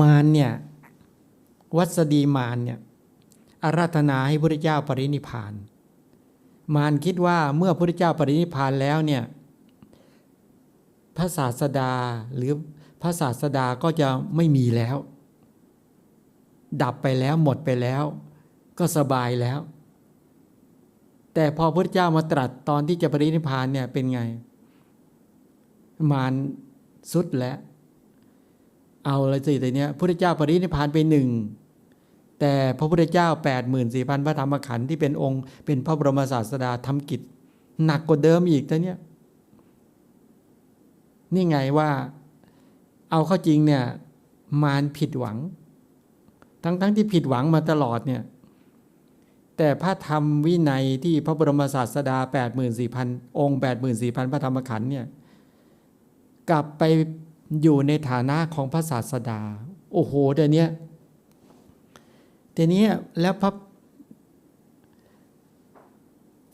มารเนี่ยวัสดีมารเนี่ยอาราธนาให้พระเจ้าปรินิพาน มารคิดว่าเมื่อพระเจ้าปรินิพานแล้วเนี่ยพระศาสดาหรือพระศาสดาก็จะไม่มีแล้ว ดับไปแล้วหมดไปแล้ว ก็สบายแล้ว แต่พอพระเจ้ามาตรัสตอนที่จะปรินิพพานเนี่ยเป็นไง มารสุดแล้ว เอาลยสิแต่เนี้ยพระเจ้าปรินิพานไปหนึ่งแต่พระพุทธเจ้า 8 4 0 0 0 พระธรรมขันธ์ที่เป็นองค์เป็นพระบรมศาสดาทำกิจ หนักกว่าเดิมอีกแต่เนี้ยนี่ไงว่าเอาเข้าจริงเนี่ยมารผิดหวัง ทั้งๆทที่ผิดหวังมาตลอดเนี่ยแต่พระธรรมวินัยที่พระบรมศาสดา 84,000 องค์ 84,000 พระธรรมขันธ์เนี่ยกลับไป อยู่ในฐานะของพระศาสดา โอ้โหเดี๋ยวนี้เดี๋ยวนี้แล้วพระ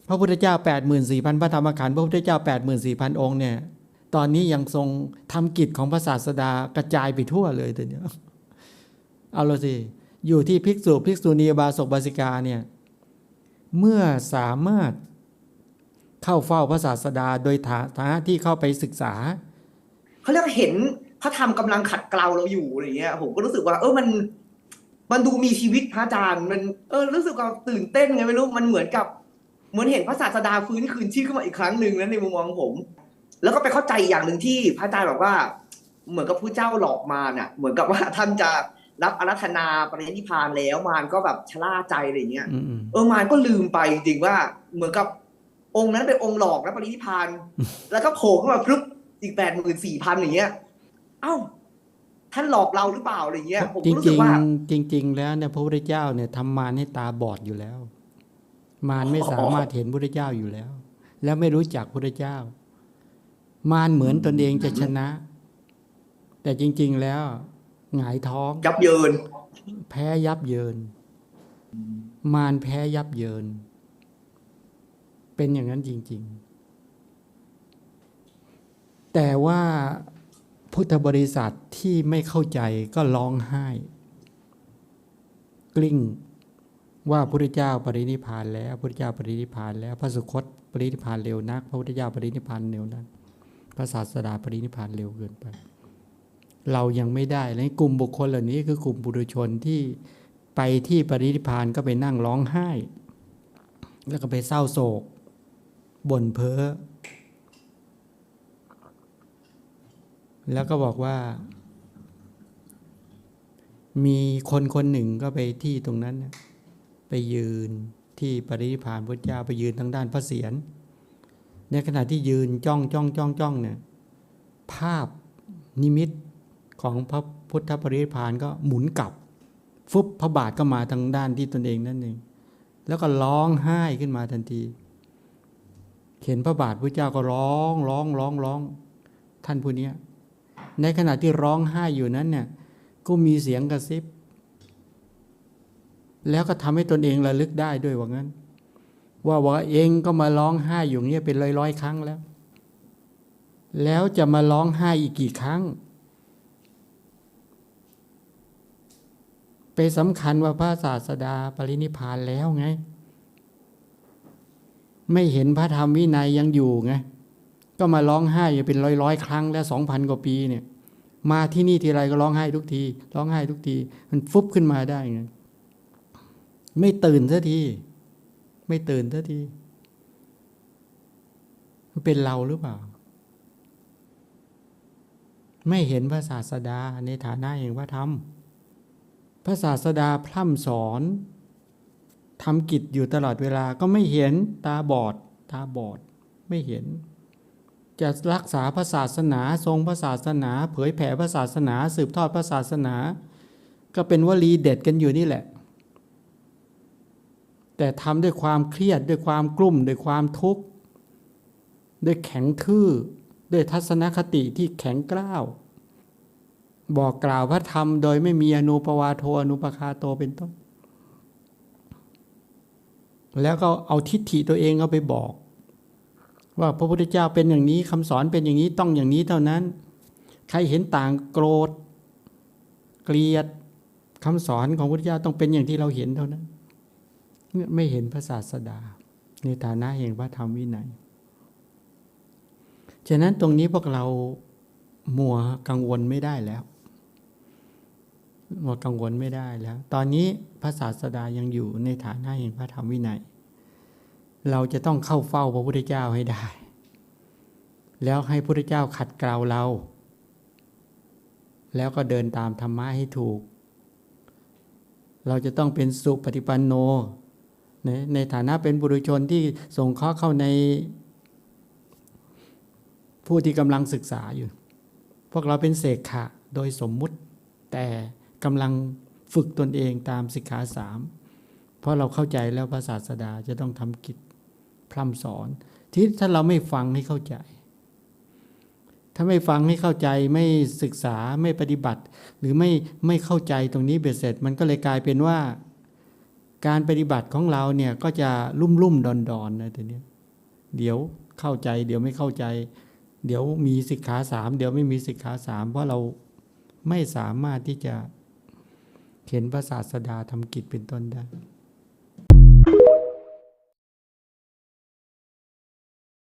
พระพุทธเจ้า 84,000 พระธรรมขันธ์พระพุทธเจ้า 84,000 องค์เนี่ย ตอนนี้ยังทรงทำกิจของพระศาสดากระจายไปทั่วเลยเดี๋ยวนี้เอาละสิอยู่ที่ภิกษุภิกษุณีบาศกบาสิกาเนี่ยเมื่อสามารถเข้าเฝ้าพระศาสดาโดยฐานะที่เข้าไปศึกษา เขาเรียกว่าเห็นพระธรรมกำลังขัดเกลาเราอยู่อะไรเงี้ยผมก็รู้สึกว่า เออมัน มันดูมีชีวิตพระอาจารย์มันเออรู้สึกว่าตื่นเต้นไงไม่รู้มันเหมือนกับเหมือนเห็นพระศาสดาฟื้นคืนชีพขึ้นมาอีกครั้งหนึ่งนะในมุมมองของผม แล้วก็ไปเข้าใจอย่างหนึ่งที่พระอาจารย์บอกว่า เหมือนกับผู้เจ้าหลอกมาน่ะ เหมือนกับว่าท่านจะรับอารัธนาปรินิพพานแล้วมารก็แบบชะล่าใจอะไรเงี้ยอืมอืมเออมารก็ลืมไปจริงๆว่าเหมือนกับองค์นั้นเป็นองค์หลอกแล้วปรินิพพาน แล้วก็โผล่ขึ้นมาพรึบ อีกแปดหมื่นสี่พันอย่างเงี้ย เอ้า ท่านหลอกเราหรือเปล่าอะไรเงี้ย ผมจริก็งรู้จสึริกงว่าจริงจริง ๆ แล้วเนี่ยพระพุทธเจ้าเนี่ยทำมารให้ตาบอดอยู่แล้ว มารไม่สามารถเห็นพระพุทธเจ้าอยู่แล้ว แล้วไม่รู้จักพระพุทธเจ้า มารเหมือนตนเองจะชนะ แต่จริง ๆ แล้วหงายท้อง ยับเยิน แพ้ยับเยิน มารแพ้ยับเยิน เป็นอย่างนั้นจริง ๆ แต่ว่าพุทธบริษัทที่ไม่เข้าใจก็ร้องไห้ กลิ้งว่าพระพุทธเจ้าปรินิพานแล้วพระพุทธเจ้าปรินิพานแล้วพระสุคตปรินิพานเร็วนัก พระพุทธเจ้าปรินิพานเร็วนักพระศาสดาปรินิพานเร็วเกินไป เรายังไม่ได้และกลุ่มบุคคลเหล่านี้คือกลุ่มบุรุชนที่ไปที่ปรินิพานก็ไปนั่งร้องไห้ แล้วก็ไปเศร้าโศกบ่นเพ้อ แล้วก็บอกว่า มีคนคนหนึ่งก็ไปที่ตรงนั้น ไปยืนที่ปรินิพานพระเจ้าไปยืนทางด้านพระเศียรในขณะที่ยืนจ้องจ้องจ้องจ้องเนี่ยภาพนิมิตของพระพุทธปรินิพานก็หมุนกลับ ฟุบพระบาทก็มาทางด้านที่ตนเองนั่นเองแล้วก็ร้องไห้ขึ้นมาทันทีเห็นพระบาทพระเจ้าก็ร้องร้องร้องร้อง ท่านผู้นี้ ในขณะที่ร้องไห้อยู่นั้นเนี่ยก็มีเสียงกระซิบ แล้วก็ทำให้ตนเองระลึกได้ด้วยว่างั้น ว่าว่าเองก็มาร้องไห้อยู่เงี้ยเป็นร้อยร้อยครั้งแล้ว แล้วจะมาร้องไห้อีกกี่ครั้ง ไปสำคัญว่าพระศาสดาปรินิพานแล้วไง ไม่เห็นพระธรรมวินัยยังอยู่ไง ก็มาร้องไห้อยู่เป็นร้อยร้อยๆครั้งแล้วสองพันกว่าปีเนี่ย มาที่นี่ทีไรก็ร้องไห้ทุกที ร้องไห้ทุกที มันฟุบขึ้นมาได้ไงไม่ตื่นสักที ไม่ตื่นสักทีมันเป็นเราหรือเปล่า ไม่เห็นพระศาสดาในฐานะแห่งพระธรรม พระศาสดาพร่ำสอนทำกิจอยู่ตลอดเวลาก็ไม่เห็นตาบอด ตาบอดไม่เห็น จะรักษาพระศาสนา ทรงพระศาสนา เผยแผ่พระศาสนา สืบทอดพระศาสนา ก็เป็นวลีเด็ดกันอยู่นี่แหละ แต่ทำด้วยความเครียดด้วยความกลุ่มด้วยความทุกข์ด้วยแข็งทื่อด้วยทัศนคติที่แข็งกร้าว บอกกล่าวพระธรรมโดยไม่มีอนุปวาโทอนุปคาโตเป็นต้น แล้วก็เอาทิฏฐิตัวเองเอาไปบอก ว่าพระพุทธเจ้าเป็นอย่างนี้คำสอนเป็นอย่างนี้ต้องอย่างนี้เท่านั้น ใครเห็นต่างโกรธ เกลียดคำสอนของพระพุทธเจ้าต้องเป็นอย่างที่เราเห็นเท่านั้นไม่เห็นพระศาสดา ในฐานะแห่งพระธรรมวินัยฉะนั้นตรงนี้พวกเรามัวกังวลไม่ได้แล้วมัวกังวลไม่ได้แล้ว ตอนนี้พระศาสดายังอยู่ในฐานะแห่งพระธรรมวินัย เราจะต้องเข้าเฝ้าพระพุทธเจ้าให้ได้ แล้วให้พระพุทธเจ้าขัดเกลาเรา แล้วก็เดินตามธรรมะให้ถูก เราจะต้องเป็นสุปฏิปันโน ในในฐานะเป็นบุรุชนที่ส่งเคราะห์เข้าในผู้ที่กำลังศึกษาอยู่ พวกเราเป็นเสกขะโดยสมมุติ แต่กำลังฝึกตนเองตามสิกขาสาม เพราะเราเข้าใจแล้วพระศาสดาจะต้องทำกิจ พร่ำสอน ที่ถ้าเราไม่ฟังให้เข้าใจ ถ้าไม่ฟังให้เข้าใจไม่ศึกษาไม่ปฏิบัติ หรือไม่ไม่เข้าใจตรงนี้เบ็ดเสร็จ มันก็เลยกลายเป็นว่า การปฏิบัติของเราเนี่ยก็จะลุ่มลุ่มดอนดอนนะทีนี้เดี๋ยวเข้าใจ เดี๋ยวไม่เข้าใจ เดี๋ยวมีสิกขาสามเดี๋ยวไม่มีสิกขาสามเพราะเราไม่สามารถที่จะเห็นพระศาสดาทำกิจเป็นต้นได้